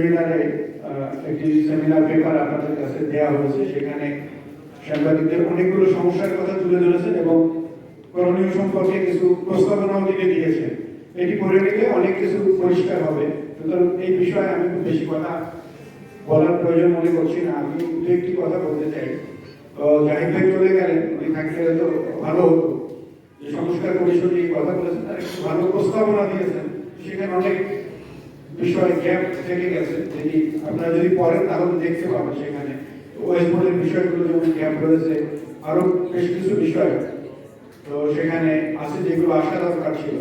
সেমিনারে একটি seminar paper আপনাদের কাছে দেওয়া হয়েছে, সেখানে সাংবাদিকদের অনেকগুলো সমস্যার কথা তুলে ধরেছেন এবং করণীয় সম্পর্কে কিছু প্রস্তাবনাও দিকে দিয়েছেন এটি পড়ে নিলে অনেক কিছু পরিষ্কার হবে। সুতরাং এই বিষয়ে আমি খুব বেশি কথা বলার প্রয়োজন মনে করছি না। আমি দু একটি কথা বলতে চাই। তো জাহিদ ভাই চলে গেলেন, উনি থাকলে তো ভালো হতো। যে সংস্কার পরিষদ এই কথা বলেছেন, তার একটু ভালো প্রস্তাবনা দিয়েছেন। সেখানে অনেক বিষয় গ্যাপ থেকে গেছে। যেটি আপনারা যদি পড়েন, তাহলে দেখতে পাবেন সেখানে। ওয়েস্ট বোর্ডের বিষয়গুলো যেমন গ্যাপ রয়েছে, আরও বেশ কিছু বিষয় তো সেখানে আছে যেগুলো আসা দরকার ছিল।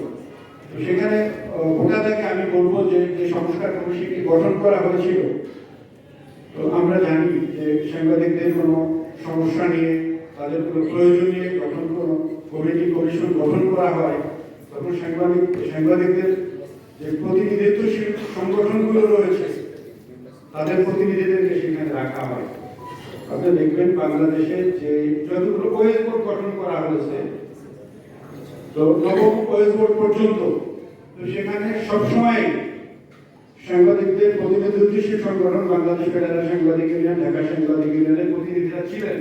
তো সেখানে থেকে আমি বলব যে যে সংস্কার কমিশনটি গঠন করা হয়েছিল, তো আমরা জানি যে সাংবাদিকদের কোনো সমস্যা নিয়ে, তাদের কোনো প্রয়োজন নিয়ে যখন কোনো কমিটি, কমিশন গঠন করা হয়, তখন সাংবাদিক, সাংবাদিকদের যে প্রতিনিধিত্বশীল সংগঠনগুলো রয়েছে, তাদের প্রতিনিধিদেরকে সেখানে রাখা হয়। আপনি দেখবেন বাংলাদেশে যে যতগুলো ওয়েস বোর্ড গঠন করা হয়েছে, তো নবম ওয়েস বোর্ড পর্যন্ত, তো সেখানে সবসময় সাংবাদিকদের প্রতিনিধি প্রতিনিধিত্বশীল সংগঠন, বাংলাদেশ ফেডারেল সাংবাদিক ইউনিয়ন ঢাকা সাংবাদিক ইউনিয়নের প্রতিনিধিরা ছিলেন।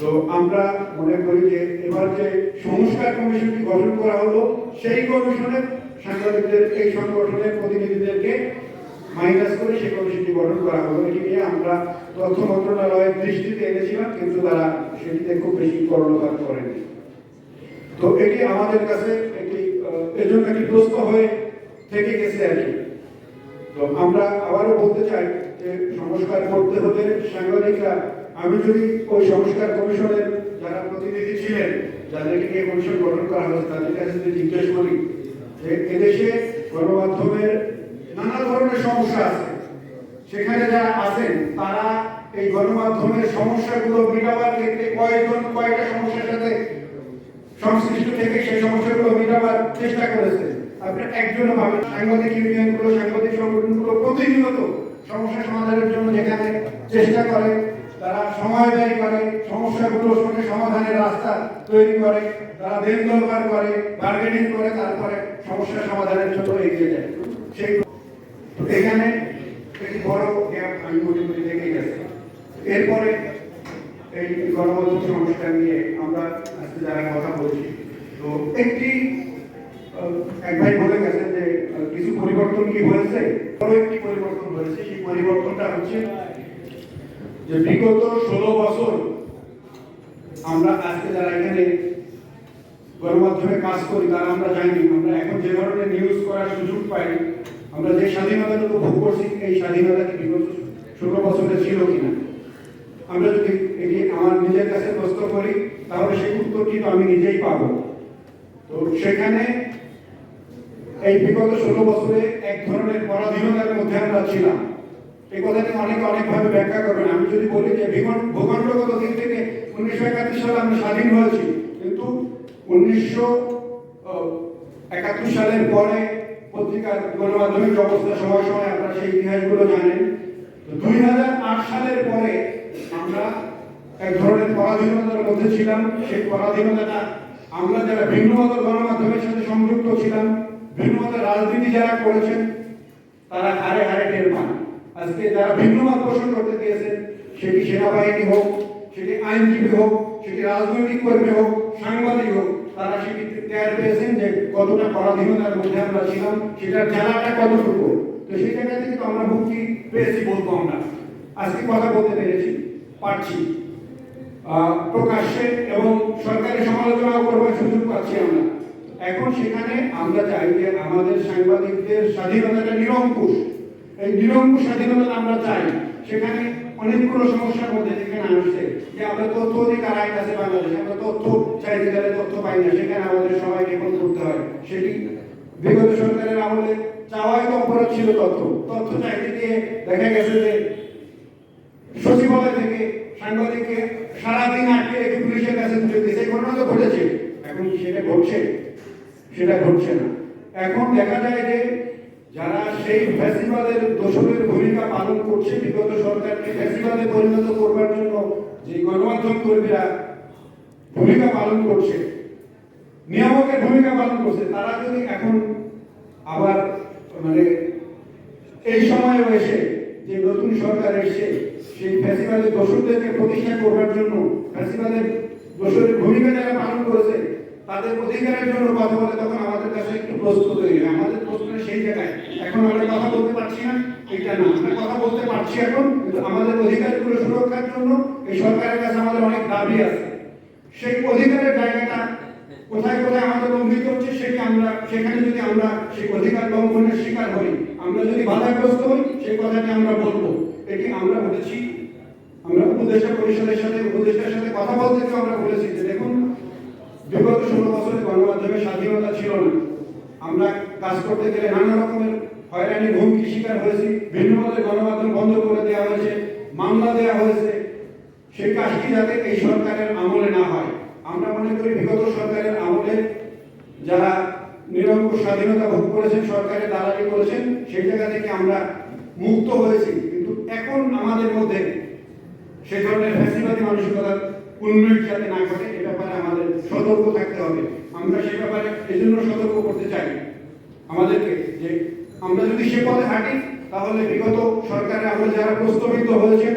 তো আমরা মনে করি যে এবার যে সংস্কার কমিশনটি গঠন করা হলো, সেই কমিশনের সাংবাদিকদের এই সংগঠনের প্রতিনিধিদেরকে মাইনাস করে সেই কমিশনটি গঠন করা হলো। এটি নিয়ে আমরা তথ্য মন্ত্রণালয়ের দৃষ্টিতে এনেছিলাম কিন্তু তারা সেটিতে খুব বেশি কর্ণপাত করেনি। তো এটি আমাদের কাছে একটি আহ, এজন্য একটি প্রশ্ন হয়ে থেকে গেছে আর কি। তো আমরা আবারও বলতে চাই যে সংস্কার করতে হলে সাংবাদিকরা আমি যদি ওই সংস্কার কমিশনের যারা প্রতিনিধি ছিলেন যাদেরকে নিয়ে কমিশন গঠন করা হয়েছে তাদের কাছে যদি জিজ্ঞেস করি এদেশে গণমাধ্যমের নানা ধরনের সমস্যা আছে। সেখানে যারা আছেন, তারা এই গণমাধ্যমের সমস্যাগুলো মেটাবার ক্ষেত্রে কয়েকজন, কয়েকটা সমস্যার সাথে সংশ্লিষ্ট থেকে সেই সমস্যাগুলো মেটাবার চেষ্টা করেছে আপনার একজন ভাবেন সাংবাদিক ইউনিয়নগুলো, সাংবাদিক সংগঠনগুলো প্রতিনিয়ত সমস্যা সমাধানের জন্য যেখানে চেষ্টা করে তারা সময় ব্যয় করে সমস্যাগুলোর সঙ্গে সমাধানের রাস্তা তৈরি করে, তারা দেন দরকার করে বার্গেনিং করে, তারপরে সমস্যা সমাধানের জন্য এগিয়ে যায়। সেই এখানে একটি বড় গ্যাপ আমি মনে করি থেকে গেছে। এরপরে এই গণমাধ্যম সংস্কার নিয়ে আমরা আজকে যারা কথা বলছি, তো একটি এক ভাই বলে গেছেন যে কিছু পরিবর্তন কি হয়েছে? বড় একটি পরিবর্তন হয়েছে। সেই পরিবর্তনটা হচ্ছে যে বিগত ষোলো বছর আমরা আজকে যারা এখানে গণমাধ্যমে কাজ করি, তারা আমরা জানি, আমরা এখন যে ধরনের নিউজ করার সুযোগ পাই, আমরা যে স্বাধীনতাটুকু ভোগ করছি, এই স্বাধীনতা কি বিগত ষোলো বছরে ছিল কিনা? আমরা যদি এটি আমার নিজের কাছে প্রশ্ন করি, তাহলে সেই উত্তরটি তো আমি নিজেই পাবো। তো সেখানে এই বিগত ষোলো বছরে এক ধরনের পরাধীনতার মধ্যে আমরা ছিলাম। এই কথাটি অনেকে অনেকভাবে ব্যাখ্যা করবেন। আমি যদি বলি যে ভূখণ্ডগত দিক থেকে উনিশশো একাত্তর সালে আমরা স্বাধীন হয়েছি। কিন্তু উনিশশো একাত্তর সালের পরে পত্রিকার গণমাধ্যমিক অবস্থা সময় সময় আপনারা সেই ইতিহাসগুলো জানেন। দুই হাজার আট সালের পরে আমরা এক ধরনের পরাধীনতার মধ্যে ছিলাম। সেই পরাধীনতাটা আমরা যারা ভিন্নমত গণমাধ্যমের সাথে সংযুক্ত ছিলাম ভিন্নমত রাজনীতি যারা করেছেন, তারা হারে হারে টের পান। আজকে যারা ভিন্নমত পোষণ করতে গিয়েছেন, সেটি সেনাবাহিনী হোক, সেটি আইনজীবী হোক, সেটি রাজনৈতিক কর্মী হোক, সাংবাদিক হোক, তারা সেটি টের পেয়েছেন যে কতটা পরাধীনতার মধ্যে আমরা ছিলাম, সেটার জ্বালাটা কতটুকু। তো সেই জায়গা থেকে আমরা মুক্তি পেয়েছি বলব আমরা। আজকে কথা বলতে পেরেছি, পারছি। প্রকাশ্যে এবং সরকারি সমালোচনা করবার সুযোগ পাচ্ছি আমরা। এখন সেখানে আমরা চাই যে আমাদের সাংবাদিকদের স্বাধীনতাটা নিরঙ্কুশ। এই নিরঙ্কুশ স্বাধীনতা আমরা চাই। সেখানে অনেকগুলো সমস্যার মধ্যে যেখানে আসছে, যে আমরা তথ্য অধিকার আইন আছে বাংলাদেশে, আমরা তথ্য চাইতে গেলে তথ্য পাই না, সেখানে আমাদের সবাইকে এখন করতে হয়। সেটি বিগত সরকারের আমলে চাওয়াই তো অপরাধ ছিল তথ্য। তথ্য চাইতে গিয়ে দেখা গেছে যে সচিবালয় থেকে সাংবাদিককে সারাদিন আটকে রেখে পুলিশের কাছে তুলে দিয়েছে। ঘটনা তো ঘটেছে। এখন সেটা ঘটছে? সেটা ঘটছে না। এখন দেখা যায় যে যারা সেই ফ্যাসিবাদের দোষরের ভূমিকা পালন করছে, বিগত সরকারকে ফ্যাসিবাদে পরিণত করবার জন্য যে গণমাধ্যম কর্মীরা ভূমিকা পালন করছে, নিয়ামকের ভূমিকা পালন করছে, তারা যদি এখন আবার মানে এই সময়েও এসে যে নতুন সরকার এসেছে, সেই ফ্যাসিবাদের দোষরদেরকে প্রতিষ্ঠা করবার জন্য, ফ্যাসিবাদের দোষরের ভূমিকা যারা পালন করেছে তাদের অধিকারের জন্য কথা বলে তখন আমাদের কাছে একটু প্রস্তুত তৈরি হয় আমাদের প্রশ্ন সেই জায়গায়। এখন আমরা কথা বলতে পারছি না, এটা না। আমরা কথা বলতে পারছি এখন, কিন্তু আমাদের অধিকারগুলো সুরক্ষার জন্য এই সরকারের কাছে আমাদের অনেক দাবি আছে। সেই অধিকারের জায়গাটা কোথায় কোথায় আমাদের লঙ্ঘিত হচ্ছে সেটি আমরা সেখানে যদি আমরা সেই অধিকার লঙ্ঘনের শিকার হই, আমরা যদি বাধাগ্রস্ত হই, সেই কথাটি আমরা বলব। এটি আমরা বলেছি। আমরা উপদেষ্টা পরিষদের সাথে উপদেষ্টার সাথে কথা বলতে আমরা বলেছি যে দেখুন বিগত ষোলো বছরে গণমাধ্যমের স্বাধীনতা ছিল না। আমরা কাজ করতে গেলে নানা রকমের হয়রানির হুমকি শিকার হয়েছি। ভিন্ন পথে গণমাধ্যম বন্ধ করে দেওয়া হয়েছে, মামলা দেওয়া হয়েছে। সেই কাজটি যাতে এই সরকারের আমলে না হয়। আমরা মনে করি বিগত সরকারের আমলে যারা নিরঙ্কুশ স্বাধীনতা ভোগ করেছেন সরকারের দালালি করেছেন, সেই জায়গা থেকে আমরা মুক্ত হয়েছি। কিন্তু এখন আমাদের মধ্যে সে ধরনের ফ্যাসিবাদী মানসিকতা উন্নয়ন যাতে না ঘটে, এ ব্যাপারে আমাদের সতর্ক থাকতে হবে। আমরা সে ব্যাপারে এই সতর্ক করতে চাই। আমাদেরকে যে আমরা যদি সে পথে হাঁটি, তাহলে বিগত সরকারে আমরা যারা প্রস্তাবিত হয়েছেন,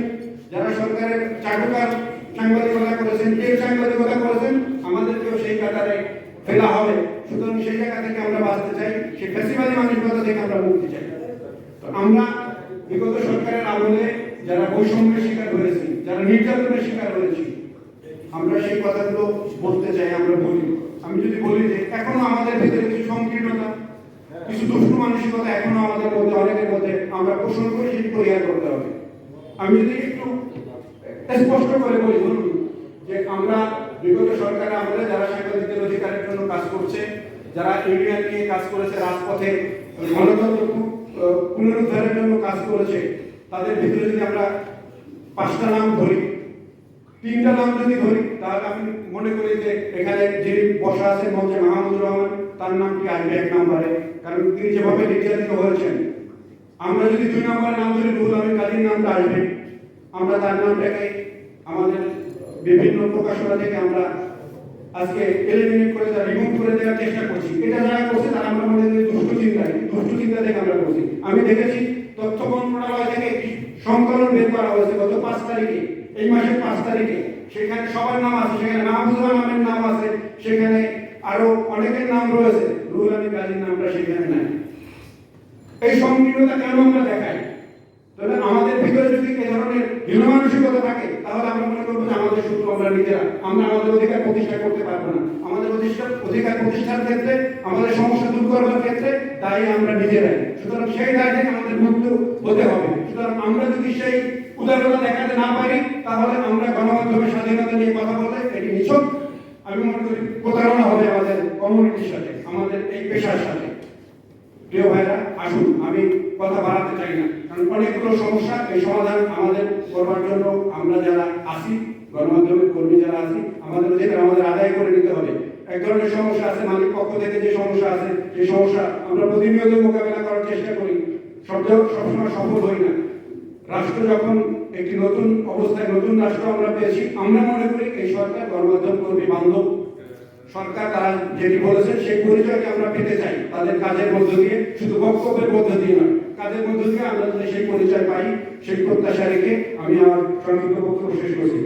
যারা সরকারের চাটুকার সাংবাদিকতা করেছেন কে সাংবাদিকতা করেছেন, আমাদেরকেও সেই কাতারে ফেলা হবে। সুতরাং সেই জায়গা থেকে আমরা বাঁচতে চাই সেই ফ্যাসিবাদী মানসিকতা থেকে আমরা মুক্তি চাই। তো আমরা বিগত সরকারের আমলে যারা বৈষম্যের শিকার হয়েছি, যারা নির্যাতনের শিকার হয়েছি আমরা সেই কথাগুলো বলতে চাই, আমরা বলি। আমি যদি বলি যে এখনও আমাদের ভিতরে কিছু সংকীর্ণতা, কিছু দুষ্ট মানসিকতা এখনও আমাদের মধ্যে, অনেকের মধ্যে আমরা পোষণ করি সেটি পরিহার করতে হবে। আমি যদি একটু স্পষ্ট করে বলি ধরুন যে আমরা বিগত সরকারের আমলে যারা সাংবাদিকদের অধিকারের জন্য কাজ করছে, যারা ইউনিয়ন নিয়ে কাজ করেছে, রাজপথে গণতন্ত্র পুনরুদ্ধারের জন্য কাজ করেছে, তাদের ভিতরে যদি আমরা পাঁচটা নাম ধরি তিনটা নাম যদি ধরি, তাহলে আমি মনে করি যে এখানে যিনি বসা আছে মঞ্চে মাহমুদুর রহমান, তার নামটি আসবে এক নম্বরে? কারণ তিনি যেভাবে নির্যাতিত হয়েছেন, আমরা যদি দুই নম্বরের নাম ধরি রুহুল আমিন কাজীর নামটা আসবে। আমরা তার নামটাকে আমাদের বিভিন্ন প্রকাশনা থেকে আমরা আজকে এলিমিনেট করে দেওয়া রিমুভ করে দেওয়ার চেষ্টা করছি। এটা যারা করছে, তারা আমরা মনে করি দুষ্ট চিন্তা দুষ্ট চিন্তা থেকে আমরা করছি। আমি দেখেছি তথ্য মন্ত্রণালয় থেকে সংকলন বের করা হয়েছে গত পাঁচ মাসের পাঁচ তারিখে সেখানে সবার নাম আছে, সেখানে মাহমুদুর রহমানের নাম আছে, সেখানে আরও অনেকের নাম রয়েছে রুহুল আমিন গাজীর নামটা সেখানে নাই। এই সংকীর্ণতা কেন আমরা দেখাই? তাহলে আমাদের ভিতরে যদি এই ধরনের হীনমানসিকতা থাকে, তাহলে আমরা মনে করব যে আমাদের শত্রু আমরা নিজেরা। আমরা আমাদের অধিকার প্রতিষ্ঠা করতে পারব না। আমাদের অধিষ্ঠা- অধিকার প্রতিষ্ঠার ক্ষেত্রে, আমাদের সমস্যা দূর করবার ক্ষেত্রে দায়ী আমরা নিজেরাই। সুতরাং সেই দায় থেকে আমাদের মুক্ত হতে হবে। সুতরাং আমরা যদি সেই উদারতা দেখাতে না পারি, তাহলে আমরা গণমাধ্যমের স্বাধীনতা নিয়ে কথা বলে এটি নিছক। আমি মনে করি প্রতারণা হবে আমাদের কমিউনিটির সাথে, আমাদের এই পেশার সাথে। প্রিয় ভাইরা, আসুন, আমি কথা বাড়াতে চাই না, কারণ অনেকগুলো সমস্যা, এই সমাধান আমাদের করবার জন্য আমরা যারা আছি, গণমাধ্যমের কর্মী যারা আছি, আমাদের অধিকার আমাদের আদায় করে নিতে হবে। এক ধরনের সমস্যা আছে, মালিক পক্ষ থেকে যে সমস্যা আছে, সেই সমস্যা আমরা প্রতিনিয়ত মোকাবেলা করার চেষ্টা করি। সব সবসময় সফল হই না। রাষ্ট্র যখন একটি নতুন অবস্থায় নতুন রাষ্ট্র আমরা পেয়েছি। আমরা মনে করি এই সরকার গণমাধ্যম কর্মী বান্ধব সরকার, তারা যেটি বলেছেন সেই পরিচয়কে আমরা পেতে চাই। তাদের কাজের মধ্য দিয়ে, শুধু বক্তব্যের মধ্য দিয়ে নয়, কাজের মধ্য দিয়ে আমরা যদি সেই পরিচয় পাই, সেই প্রত্যাশা রেখে আমি আমার সংক্ষিপ্ত বক্তব্য শেষ করছি।